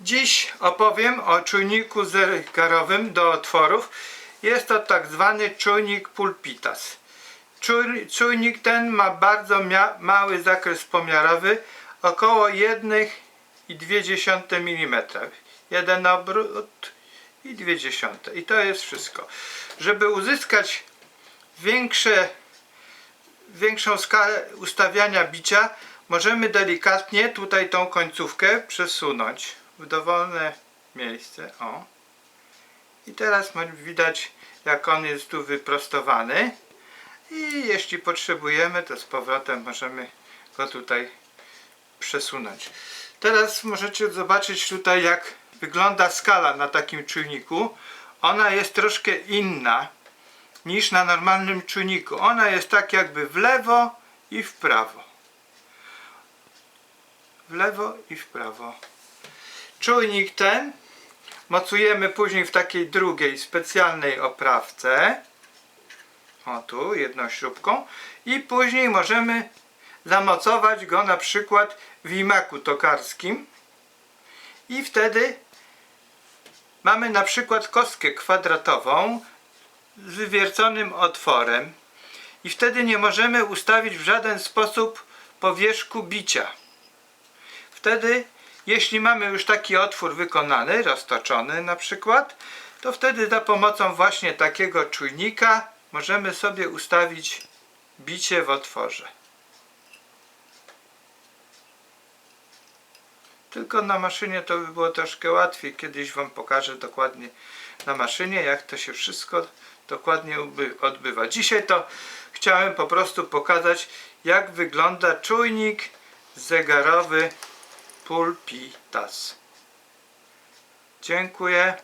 Dziś opowiem o czujniku zegarowym do otworów. Jest to tak zwany czujnik pulpitas. Czuj- Czujnik ten ma bardzo mały zakres pomiarowy, około 1,2 mm. Jeden obrót i 0,2. I to jest wszystko. Żeby uzyskać większe większą skalę ustawiania bicia możemy delikatnie tutaj tą końcówkę przesunąć w dowolne miejsce. O. I teraz widać jak on jest tu wyprostowany i jeśli potrzebujemy to z powrotem możemy go tutaj przesunąć. Teraz możecie zobaczyć tutaj jak wygląda skala na takim czujniku. Ona jest troszkę inna niż na normalnym czujniku. Ona jest tak jakby w lewo i w prawo. W lewo i w prawo. Czujnik ten mocujemy później w takiej drugiej specjalnej oprawce. O tu, jedną śrubką. I później możemy zamocować go na przykład w imaku tokarskim. I wtedy mamy na przykład kostkę kwadratową z wywierconym otworem i wtedy nie możemy ustawić w żaden sposób powierzchu bicia. Wtedy, jeśli mamy już taki otwór wykonany, roztoczony na przykład, to wtedy za pomocą właśnie takiego czujnika możemy sobie ustawić bicie w otworze. Tylko na maszynie to by było troszkę łatwiej. Kiedyś Wam pokażę dokładnie na maszynie, jak to się wszystko dokładnie odbywa. Dzisiaj to chciałem po prostu pokazać, jak wygląda czujnik zegarowy Pulpitas. Dziękuję.